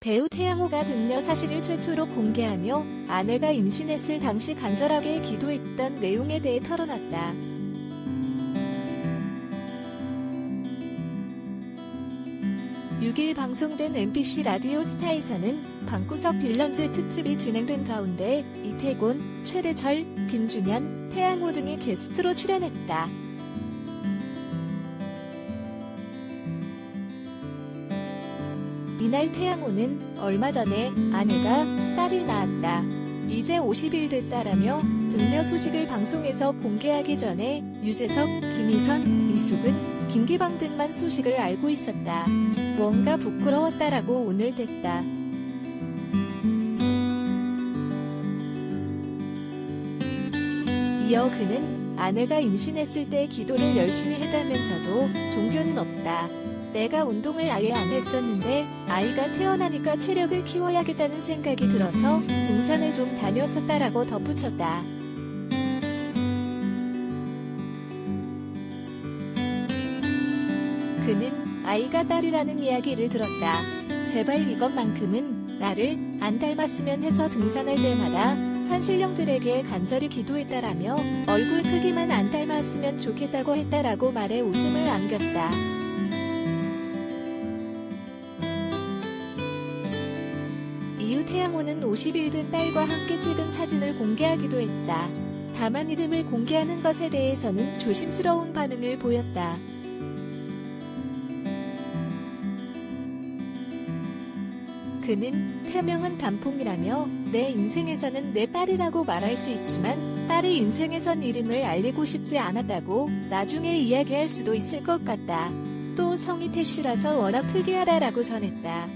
배우 태양호가 등려 사실을 최초로 공개하며 아내가 임신했을 당시 간절하게 기도했던 내용에 대해 털어놨다. (6일) 방송된 MBC 라디오 스타에서는 방구석 빌런즈 특집이 진행된 가운데 이태곤, 최대철, 김준현, 태양호 등이 게스트로 출연했다. 이날 태양호는 얼마 전에 아내가 딸을 낳았다. 이제 50일 됐다라며 등려 소식을 방송에서 공개하기 전에 유재석, 김희선, 이수근, 김기방 등만 소식을 알고 있었다. 뭔가 부끄러웠다라고 오늘 됐다. 이어 그는 아내가 임신했을 때 기도를 열심히 했다면서도 종교는 없다. 내가 운동을 아예 안 했었는데 아이가 태어나니까 체력을 키워야겠다는 생각이 들어서 등산을 좀 다녔었다라고 덧붙였다. 그는 아이가 딸이라는 이야기를 들었다. 제발 이것만큼은 나를 안 닮았으면 해서 등산할 때마다 산신령들에게 간절히 기도했다라며 얼굴 크기만 안 닮았으면 좋겠다고 했다라고 말해 웃음을 안겼다. 이후 태양호는 50일 된 딸과 함께 찍은 사진을 공개하기도 했다. 다만 이름을 공개하는 것에 대해서는 조심스러운 반응을 보였다. 그는 태명은 단풍이라며 내 인생에서는 내 딸이라고 말할 수 있지만 딸의 인생에선 이름을 알리고 싶지 않았다고 나중에 이야기할 수도 있을 것 같다. 또 성이 태쉬라서 워낙 특이하다라고 전했다.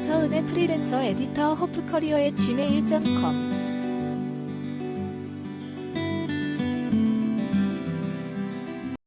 서은의 프리랜서 에디터 허프커리어의 gmail.com